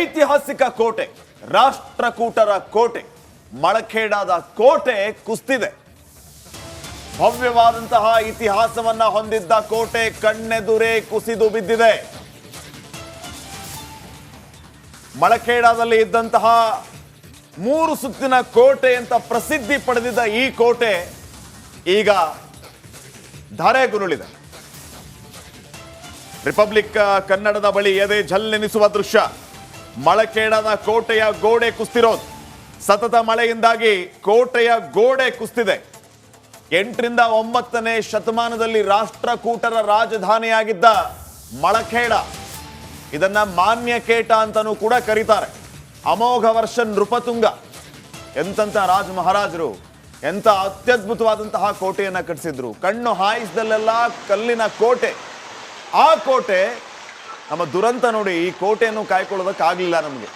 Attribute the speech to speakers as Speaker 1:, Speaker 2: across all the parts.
Speaker 1: ಐತಿಹಾಸಿಕ ಕೋಟೆ, ರಾಷ್ಟ್ರಕೂಟರ ಕೋಟೆ, ಮಳಖೇಡಾದ ಕೋಟೆ ಕುಸ್ತಿದೆ. ಭವ್ಯವಾದಂತಹ ಇತಿಹಾಸವನ್ನ ಹೊಂದಿದ್ದ ಕೋಟೆ ಕಣ್ಣೆದುರೇ ಕುಸಿದು ಬಿದ್ದಿದೆ. ಮಳಖೇಡಾದಲ್ಲಿ ಇದ್ದಂತಹ ಮೂರು ಸುತ್ತಿನ ಕೋಟೆ ಅಂತ ಪ್ರಸಿದ್ಧಿ ಪಡೆದಿದ್ದ ಈ ಕೋಟೆ ಈಗ ಧರೆಗುರುಳಿದೆ. ರಿಪಬ್ಲಿಕ್ ಕನ್ನಡದ ಬಳಿ ಎದೆ ಝಲ್ಲೆನಿಸುವ ದೃಶ್ಯ. ಮಳಖೇಡದ ಕೋಟೆಯ ಗೋಡೆ ಕುಸ್ತಿರೋದು. ಸತತ ಮಳೆಯಿಂದಾಗಿ ಕೋಟೆಯ ಗೋಡೆ ಕುಸ್ತಿದೆ. ಎಂಟರಿಂದ ಒಂಬತ್ತನೇ ಶತಮಾನದಲ್ಲಿ ರಾಷ್ಟ್ರಕೂಟರ ರಾಜಧಾನಿಯಾಗಿದ್ದ ಮಳಖೇಡ ಇದನ್ನ ಮಾನ್ಯಕೇಟ ಅಂತನೂ ಕೂಡ ಕರೀತಾರೆ. ಅಮೋಘ ವರ್ಷ ನೃಪತುಂಗ. ಎಂತ ರಾಜ ಮಹಾರಾಜರು, ಎಂತ ಅತ್ಯದ್ಭುತವಾದಂತಹ ಕೋಟೆಯನ್ನ ಕಟ್ಟಿಸಿದ್ರು ಕಣ್ಣು ಹಾಯಿಸಿದಲ್ಲೆಲ್ಲ ಕಲ್ಲಿನ ಕೋಟೆ. ಆ ಕೋಟೆ ನಮ್ಮ ದುರಂತ ನೋಡಿ ಈ ಕೋಟೆಯನ್ನು ಕಾಯ್ಕೊಳ್ಳೋದಕ್ಕಾಗಲಿಲ್ಲ ನಮಗೆ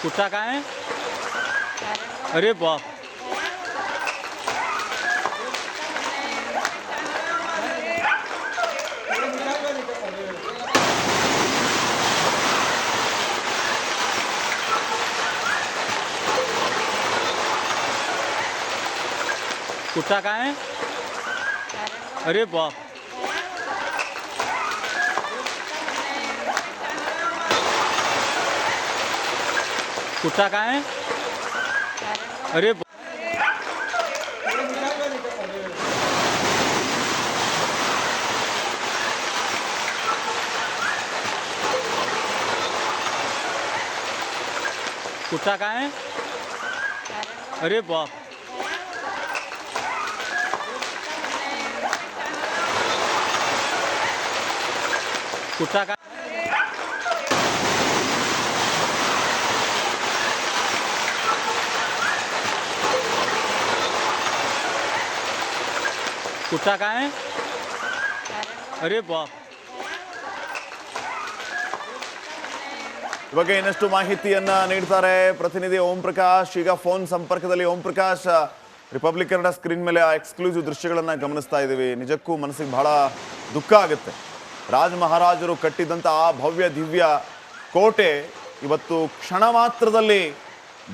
Speaker 2: कुठला काय अरे बाप कुठला काय अरे बाप कुत्ता कहाँ है? अरे कुत्ता कहाँ है? अरे बाप। कुत्ता कहाँ कुठला काय अरे बाप
Speaker 1: ಈ ಬಗ್ಗೆ ಇನ್ನಷ್ಟು ಮಾಹಿತಿಯನ್ನ ನೀಡ್ತಾರೆ ಪ್ರತಿನಿಧಿ ಓಂ ಪ್ರಕಾಶ್ ಈಗ ಫೋನ್ ಸಂಪರ್ಕದಲ್ಲಿ ಓಂ ಪ್ರಕಾಶ್ ರಿಪಬ್ಲಿಕ್ ಕನ್ನಡ ಸ್ಕ್ರೀನ್ ಮೇಲೆ ಆ ಎಕ್ಸ್ಕ್ಲೂಸಿವ್ ದೃಶ್ಯಗಳನ್ನ ಗಮನಿಸ್ತಾ ಇದ್ದೀವಿ ನಿಜಕ್ಕೂ ಮನಸ್ಸಿಗೆ ಬಹಳ ದುಃಖ ಆಗುತ್ತೆ ರಾಜ ಮಹಾರಾಜರು ಕಟ್ಟಿದಂಥ ಆ ಭವ್ಯ ದಿವ್ಯ ಕೋಟೆ ಇವತ್ತು ಕ್ಷಣ ಮಾತ್ರದಲ್ಲಿ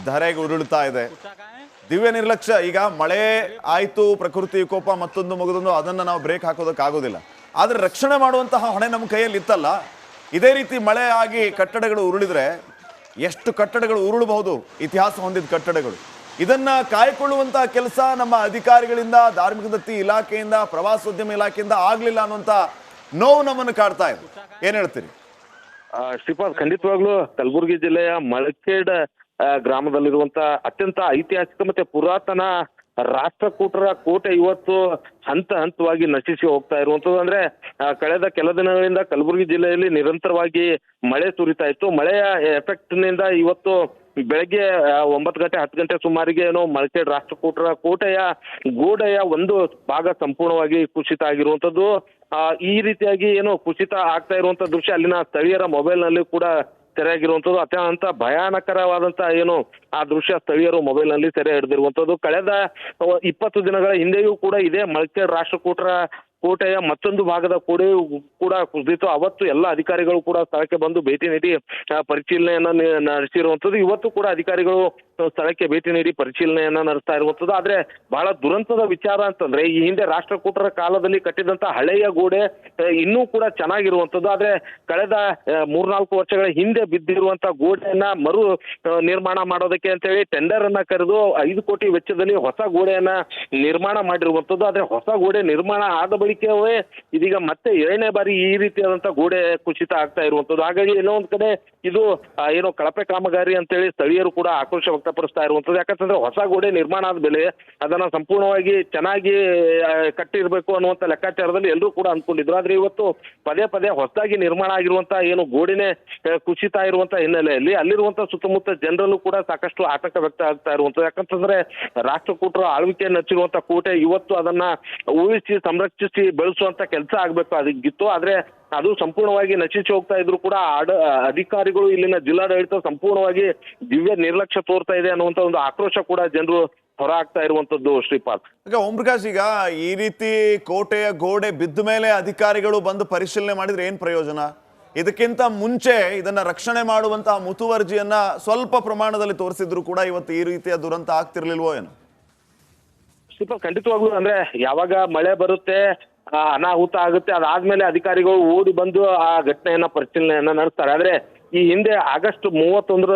Speaker 1: ಧರೆಗೆ ಉರುಳುತ್ತಾ ಇದೆ
Speaker 2: कुठला काय
Speaker 1: ದಿವ್ಯ ನಿರ್ಲಕ್ಷ್ಯ. ಈಗ ಮಳೆ ಆಯ್ತು ಪ್ರಕೃತಿ ಕೋಪ ಮತ್ತೊಂದು ಮಗದೊಂದು ಅದನ್ನ ನಾವು ಬ್ರೇಕ್ ಹಾಕೋದಕ್ಕಾಗೋದಿಲ್ಲ. ಆದರೆ ರಕ್ಷಣೆ ಮಾಡುವಂತಹ ಹೊಣೆ ನಮ್ಮ ಕೈಯಲ್ಲಿ ಇತ್ತಲ್ಲ ಇದೇ ರೀತಿ ಮಳೆ ಆಗಿ ಕಟ್ಟಡಗಳು ಉರುಳಿದ್ರೆ ಎಷ್ಟು ಕಟ್ಟಡಗಳು ಉರುಳಬಹುದು? ಇತಿಹಾಸ ಹೊಂದಿದ ಕಟ್ಟಡಗಳು. ಇದನ್ನ ಕಾಯ್ಕೊಳ್ಳುವಂತಹ ಕೆಲಸ ನಮ್ಮ ಅಧಿಕಾರಿಗಳಿಂದ ಧಾರ್ಮಿಕ ದತ್ತಿ ಇಲಾಖೆಯಿಂದ ಪ್ರವಾಸೋದ್ಯಮ ಇಲಾಖೆಯಿಂದ ಆಗ್ಲಿಲ್ಲ ಅನ್ನುವಂತ ನೋವು ನಮ್ಮನ್ನು ಕಾಡ್ತಾ ಇದೆ. ಏನ್ ಹೇಳ್ತೀರಿ?
Speaker 3: ಶ್ರೀಪಾದ್ ಖಂಡಿತವಾಗ್ಲೂ ಕಲಬುರಗಿ ಜಿಲ್ಲೆಯ ಮಳಖೇಡ್ ಆ, ಗ್ರಾಮದಲ್ಲಿರುವಂತ ಅತ್ಯಂತ ಐತಿಹಾಸಿಕ ಮತ್ತೆ ಪುರಾತನ ರಾಷ್ಟ್ರಕೂಟರ ಕೋಟೆ ಇವತ್ತು ಹಂತ ಹಂತವಾಗಿ ನಶಿಸಿ ಹೋಗ್ತಾ ಇರುವಂತದ್ದು. ಅಂದ್ರೆ ಕಳೆದ ಕೆಲ ದಿನಗಳಿಂದ ಕಲಬುರಗಿ ಜಿಲ್ಲೆಯಲ್ಲಿ ನಿರಂತರವಾಗಿ ಮಳೆ ಸುರಿತಾ ಇತ್ತು. ಮಳೆಯ ಎಫೆಕ್ಟ್ನಿಂದ ಇವತ್ತು ಬೆಳಗ್ಗೆ ಒಂಬತ್ತು ಗಂಟೆ, ಹತ್ತು ಗಂಟೆ ಸುಮಾರಿಗೆ ಏನೋ ಮಳಖೇಡ್ ರಾಷ್ಟ್ರಕೂಟರ ಕೋಟೆಯ ಗೋಡೆಯ ಒಂದು ಭಾಗ ಸಂಪೂರ್ಣವಾಗಿ ಕುಸಿತ ಆಗಿರುವಂತದ್ದು. ಈ ರೀತಿಯಾಗಿ ಏನು ಕುಸಿತ ಆಗ್ತಾ ಇರುವಂತ ದೃಶ್ಯ ಅಲ್ಲಿನ ಸ್ಥಳೀಯರ ಮೊಬೈಲ್ನಲ್ಲಿ ಕೂಡ ಸೆರೆಯಾಗಿರುವಂತದ್ದು ಅತ್ಯಂತ ಭಯಾನಕರವಾದಂತಹ ಏನು ಆ ದೃಶ್ಯ ಸ್ಥಳೀಯರು ಮೊಬೈಲ್ನಲ್ಲಿ ಸೆರೆ ಹಿಡಿದಿರುವಂತದ್ದು ಕಳೆದ ಇಪ್ಪತ್ತು ದಿನಗಳ ಹಿಂದೆಯೂ ಕೂಡ ಇದೇ ಮಲ್ಕೆ ರಾಷ್ಟ್ರಕೂಟರ ಕೋಟೆಯ ಮತ್ತೊಂದು ಭಾಗದ ಕೂಡೆ ಕೂಡ ಕುಸಿದಿತ್ತು. ಅವತ್ತು ಎಲ್ಲ ಅಧಿಕಾರಿಗಳು ಕೂಡ ಸ್ಥಳಕ್ಕೆ ಬಂದು ಭೇಟಿ ನೀಡಿ ಪರಿಶೀಲನೆಯನ್ನ ನಡೆಸಿರುವಂತದ್ದು ಇವತ್ತು ಕೂಡ ಅಧಿಕಾರಿಗಳು ಸ್ಥಳಕ್ಕೆ ಭೇಟಿ ನೀಡಿ ಪರಿಶೀಲನೆಯನ್ನ ನಡೆಸ್ತಾ ಇರುವಂತದ್ದು. ಆದ್ರೆ ಬಹಳ ದುರಂತದ ವಿಚಾರ ಅಂತಂದ್ರೆ, ಈ ಹಿಂದೆ ರಾಷ್ಟ್ರಕೂಟರ ಕಾಲದಲ್ಲಿ ಕಟ್ಟಿದಂತ ಹಳೆಯ ಗೋಡೆ ಇನ್ನೂ ಕೂಡ ಚೆನ್ನಾಗಿರುವಂತದ್ದು. ಆದ್ರೆ ಕಳೆದ ಮೂರ್ನಾಲ್ಕು ವರ್ಷಗಳ ಹಿಂದೆ ಬಿದ್ದಿರುವಂತ ಗೋಡೆಯನ್ನ ಮರು ನಿರ್ಮಾಣ ಮಾಡೋದಕ್ಕೆ ಅಂತ ಹೇಳಿ ಟೆಂಡರ್ ಅನ್ನ ಕರೆದು ಐದು ಕೋಟಿ ವೆಚ್ಚದಲ್ಲಿ ಹೊಸ ಗೋಡೆಯನ್ನ ನಿರ್ಮಾಣ ಮಾಡಿರುವಂತದ್ದು. ಆದ್ರೆ ಹೊಸ ಗೋಡೆ ನಿರ್ಮಾಣ ಆದ ಬಳಿಕವೇ ಇದೀಗ ಮತ್ತೆ ಏಳನೇ ಬಾರಿ ಈ ರೀತಿಯಾದಂತ ಗೋಡೆ ಕುಸಿತ ಆಗ್ತಾ ಇರುವಂತದ್ದು. ಹಾಗಾಗಿ ಎಲ್ಲೋ ಒಂದ್ ಕಡೆ ಇದು ಏನೋ ಕಳಪೆ ಕಾಮಗಾರಿ ಅಂತೇಳಿ ಸ್ಥಳೀಯರು ಕೂಡ ಆಕ್ರೋಶ ವ್ಯಕ್ತಪಡಿಸ್ತಾ ಇರುವಂತದ್ದು ಯಾಕಂತಂದ್ರೆ ಹೊಸ ಗೋಡೆ ನಿರ್ಮಾಣ ಆದ ಮೇಲೆ ಅದನ್ನ ಸಂಪೂರ್ಣವಾಗಿ ಚೆನ್ನಾಗಿ ಕಟ್ಟಿರ್ಬೇಕು ಅನ್ನುವಂತ ಲೆಕ್ಕಾಚಾರದಲ್ಲಿ ಎಲ್ಲರೂ ಕೂಡ ಅನ್ಕೊಂಡಿದ್ರು ಆದ್ರೆ ಇವತ್ತು ಪದೇ ಪದೇ ಹೊಸದಾಗಿ ನಿರ್ಮಾಣ ಆಗಿರುವಂತ ಏನು ಗೋಡೆನೆ ಕುಸಿತಾ ಇರುವಂತ ಹಿನ್ನೆಲೆಯಲ್ಲಿ ಅಲ್ಲಿರುವಂತ ಸುತ್ತಮುತ್ತ ಜನರಲ್ಲೂ ಕೂಡ ಸಾಕಷ್ಟು ಆತಂಕ ವ್ಯಕ್ತ ಆಗ್ತಾ ಇರುವಂತದ್ದು ಯಾಕಂತಂದ್ರೆ ರಾಷ್ಟ್ರಕೂಟರ ಆಳ್ವಿಕೆಯನ್ನು ಹಚ್ಚಿರುವಂತ ಕೋಟೆ ಇವತ್ತು ಅದನ್ನ ಉಳಿಸಿ, ಸಂರಕ್ಷಿಸಿ ಬೆಳೆಸುವಂತ ಕೆಲಸ ಆಗ್ಬೇಕು. ಅದಕ್ಕಿತ್ತು ಆದ್ರೆ ಅದು ಸಂಪೂರ್ಣವಾಗಿ ನಶಿಸಿ ಹೋಗ್ತಾ ಇದ್ರು ಕೂಡ ಆಡ ಅಧಿಕಾರಿಗಳು ಇಲ್ಲಿನ ಜಿಲ್ಲಾಡಳಿತ ಸಂಪೂರ್ಣವಾಗಿ ದಿವ್ಯ ನಿರ್ಲಕ್ಷ್ಯ ತೋರ್ತಾ ಇದೆ ಅನ್ನುವಂತ ಒಂದು ಆಕ್ರೋಶ ಕೂಡ ಜನರು ಹೊರ ಆಗ್ತಾ ಇರುವಂತದ್ದು ಶ್ರೀಪಾದ್
Speaker 1: ಈಗ ಓಂ ಪ್ರಕಾಶ್ ಈಗ ಈ ರೀತಿ ಕೋಟೆಯ ಗೋಡೆ ಬಿದ್ದ ಮೇಲೆ ಅಧಿಕಾರಿಗಳು ಬಂದು ಪರಿಶೀಲನೆ ಮಾಡಿದ್ರೆ ಏನ್ ಪ್ರಯೋಜನ? ಇದಕ್ಕಿಂತ ಮುಂಚೆ ಇದನ್ನ ರಕ್ಷಣೆ ಮಾಡುವಂತಹ ಮುತುವರ್ಜಿಯನ್ನ ಸ್ವಲ್ಪ ಪ್ರಮಾಣದಲ್ಲಿ ತೋರಿಸಿದ್ರು ಕೂಡ ಇವತ್ತು ಈ ರೀತಿಯ ದುರಂತ ಆಗ್ತಿರ್ಲಿಲ್ವೋ ಏನು?
Speaker 3: ಶ್ರೀಪಾದ್ ಖಂಡಿತವಾಗ್ಲೂ ಅಂದ್ರೆ ಯಾವಾಗ ಮಳೆ ಬರುತ್ತೆ ಅನಾಹುತ ಆಗುತ್ತೆ. ಅದಾದ್ಮೇಲೆ ಅಧಿಕಾರಿಗಳು ಓಡಿ ಬಂದು ಆ ಘಟನೆಯನ್ನ ಪರಿಶೀಲನೆಯನ್ನ ನಡೆಸ್ತಾರೆ. ಆದ್ರೆ ಈ ಹಿಂದೆ ಆಗಸ್ಟ್ ಮೂವತ್ತೊಂದರ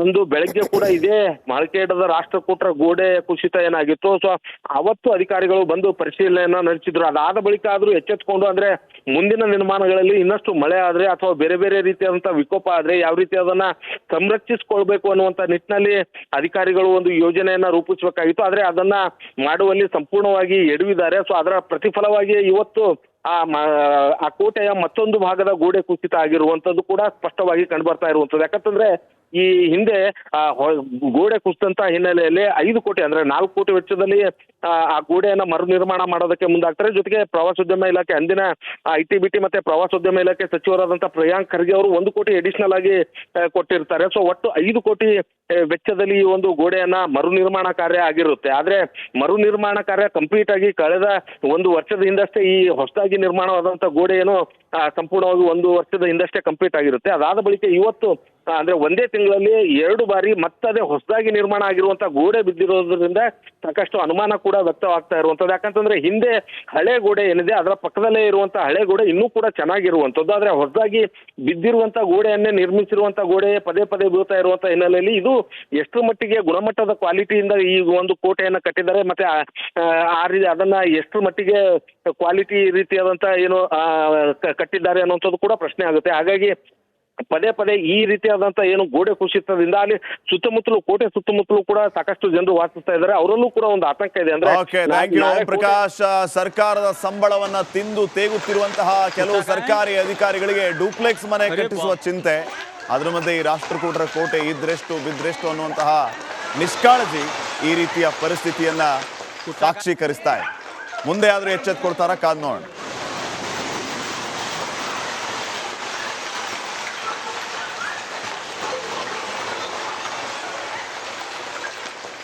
Speaker 3: ಅಂದು ಬೆಳಗ್ಗೆ ಕೂಡ ಇದೇ ಮಾರ್ಕೆಟದ ರಾಷ್ಟ್ರಕೂಟರ ಗೋಡೆ ಕುಸಿತ ಏನಾಗಿತ್ತು, ಸೊ ಅವತ್ತು ಅಧಿಕಾರಿಗಳು ಬಂದು ಪರಿಶೀಲನೆಯನ್ನ ನಡೆಸಿದ್ರು. ಅದಾದ ಬಳಿಕ ಆದ್ರೂ ಎಚ್ಚೆತ್ಕೊಂಡು ಅಂದ್ರೆ ಮುಂದಿನ ನಿರ್ಮಾಣಗಳಲ್ಲಿ ಇನ್ನಷ್ಟು ಮಳೆ ಆದ್ರೆ ಅಥವಾ ಬೇರೆ ಬೇರೆ ರೀತಿಯಾದಂತಹ ವಿಕೋಪ ಆದ್ರೆ ಯಾವ ರೀತಿ ಅದನ್ನ ಸಂರಕ್ಷಿಸಿಕೊಳ್ಬೇಕು ಅನ್ನುವಂತ ನಿಟ್ಟಿನಲ್ಲಿ ಅಧಿಕಾರಿಗಳು ಒಂದು ಯೋಜನೆಯನ್ನ ರೂಪಿಸಬೇಕಾಗಿತ್ತು. ಆದ್ರೆ ಅದನ್ನ ಮಾಡುವಲ್ಲಿ ಸಂಪೂರ್ಣವಾಗಿ ಎಡವಿದ್ದಾರೆ. ಸೊ ಅದರ ಪ್ರತಿಫಲವಾಗಿ ಇವತ್ತು ಆ ಆ ಕೋಟೆಯ ಮತ್ತೊಂದು ಭಾಗದ ಗೋಡೆ ಕುಸಿತ ಆಗಿರುವಂತದ್ದು ಕೂಡ ಸ್ಪಷ್ಟವಾಗಿ ಕಂಡು ಬರ್ತಾ ಇರುವಂತದ್ದು ಯಾಕಂತಂದ್ರೆ ಈ ಹಿಂದೆ ಗೋಡೆ ಕುಸಿದಂತ ಹಿನ್ನೆಲೆಯಲ್ಲಿ ಐದು ಕೋಟಿ, ಅಂದ್ರೆ ನಾಲ್ಕು ಕೋಟಿ ವೆಚ್ಚದಲ್ಲಿ, ಆ ಗೋಡೆಯನ್ನ ಮರು ನಿರ್ಮಾಣ ಮಾಡೋದಕ್ಕೆ ಮುಂದಾಗ್ತಾರೆ. ಜೊತೆಗೆ ಪ್ರವಾಸೋದ್ಯಮ ಇಲಾಖೆ, ಅಂದಿನ ಐ ಟಿ ಬಿ ಮತ್ತೆ ಪ್ರವಾಸೋದ್ಯಮ ಇಲಾಖೆ ಸಚಿವರಾದಂತಹ ಪ್ರಿಯಾಂಕ್ ಖರ್ಗೆ ಅವರು ಒಂದು ಕೋಟಿ ಅಡಿಷನಲ್ ಆಗಿ ಕೊಟ್ಟಿರ್ತಾರೆ. ಸೊ ಒಟ್ಟು ಐದು ಕೋಟಿ ವೆಚ್ಚದಲ್ಲಿ ಈ ಒಂದು ಗೋಡೆಯನ್ನ ಮರು ನಿರ್ಮಾಣ ಕಾರ್ಯ ಆಗಿರುತ್ತೆ. ಆದ್ರೆ, ಮರು ನಿರ್ಮಾಣ ಕಾರ್ಯ ಕಂಪ್ಲೀಟ್ ಆಗಿ ಕಳೆದ ಒಂದು ವರ್ಷದ ಹಿಂದಷ್ಟೇ ಈ ಹೊಸದಾಗಿ ನಿರ್ಮಾಣವಾದಂತಹ ಗೋಡೆ ಏನು ಸಂಪೂರ್ಣವಾಗಿ ಒಂದು ವರ್ಷದ ಹಿಂದಷ್ಟೇ ಕಂಪ್ಲೀಟ್ ಆಗಿರುತ್ತೆ. ಅದಾದ ಬಳಿಕ ಇವತ್ತು ಅಂದ್ರೆ ಒಂದೇ ತಿಂಗಳಲ್ಲಿ ಎರಡು ಬಾರಿ ಮತ್ತದೇ ಹೊಸದಾಗಿ ನಿರ್ಮಾಣ ಆಗಿರುವಂತಹ ಗೋಡೆ ಬಿದ್ದಿರೋದ್ರಿಂದ ಸಾಕಷ್ಟು ಅನುಮಾನ ಕೂಡ ವ್ಯಕ್ತವಾಗ್ತಾ ಇರುವಂತದ್ದು. ಯಾಕಂತಂದ್ರೆ ಹಿಂದೆ ಹಳೆ ಗೋಡೆ ಏನಿದೆ, ಅದರ ಪಕ್ಕದಲ್ಲೇ ಇರುವಂತಹ ಹಳೆ ಗೋಡೆ ಇನ್ನೂ ಕೂಡ ಚೆನ್ನಾಗಿರುವಂತದ್ದು. ಆದ್ರೆ ಹೊಸದಾಗಿ ಬಿದ್ದಿರುವಂತಹ ಗೋಡೆಯನ್ನೇ ನಿರ್ಮಿಸಿರುವಂತ ಗೋಡೆ ಪದೇ ಪದೇ ಬೀಳ್ತಾ ಇರುವಂತಹ ಹಿನ್ನೆಲೆಯಲ್ಲಿ ಇದು ಎಷ್ಟು ಮಟ್ಟಿಗೆ ಗುಣಮಟ್ಟದ ಕ್ವಾಲಿಟಿಯಿಂದ ಈ ಒಂದು ಕೋಟೆಯನ್ನ ಕಟ್ಟಿದ್ದಾರೆ ಮತ್ತೆ ಆ- ರೀತಿ ಅದನ್ನ ಎಷ್ಟು ಮಟ್ಟಿಗೆ ಕ್ವಾಲಿಟಿ ರೀತಿಯಾದಂತ ಏನು ಕಟ್ಟಿದ್ದಾರೆ ಅನ್ನುವಂಥದ್ದು ಕೂಡ ಪ್ರಶ್ನೆ ಆಗುತ್ತೆ. ಹಾಗಾಗಿ ಪದೇ ಪದೇ ಈ ರೀತಿಯಾದಂತ ಏನು ಗೋಡೆ ಕುಸಿತದಿಂದ ಅಲ್ಲಿ ಸುತ್ತಮುತ್ತಲು ಕೋಟೆ ಸುತ್ತಮುತ್ತಲು ಕೂಡ ಸಾಕಷ್ಟು ಜನರು ವಾಸಿಸ್ತಾ ಇದ್ದಾರೆ. ಅವರಲ್ಲೂ ಕೂಡ ಒಂದು ಆತಂಕ ಇದೆ ಅಂದ್ರೆ
Speaker 1: ಓಕೆ ಥ್ಯಾಂಕ್ ಯು
Speaker 3: ನಾಳೆ
Speaker 1: ಪ್ರಕಾಶ್. ಸರ್ಕಾರದ ಸಂಬಳವನ್ನ ತಿಂದು ತೇಗುತ್ತಿರುವಂತಹ ಕೆಲವು ಸರ್ಕಾರಿ ಅಧಿಕಾರಿಗಳಿಗೆ ಡೂಪ್ಲೆಕ್ಸ್ ಮನೆ ಕಟ್ಟಿಸುವ ಚಿಂತೆ. ಅದ್ರ ಮಧ್ಯೆ ಈ ರಾಷ್ಟ್ರಕೂಟರ ಕೋಟೆ ಇದ್ರೆಷ್ಟು ಬಿದ್ರೆಷ್ಟು ಅನ್ನುವಂತಹ ನಿಷ್ಕಾಳಜಿ ಈ ರೀತಿಯ ಪರಿಸ್ಥಿತಿಯನ್ನ ಸಾಕ್ಷೀಕರಿಸ್ತಾ ಇದೆ. ಮುಂದೆ ಆದ್ರೂ ಎಚ್ಚೆತ್ಕೊಳ್ತಾರ ಕಾದ್ ನೋಡೋಣ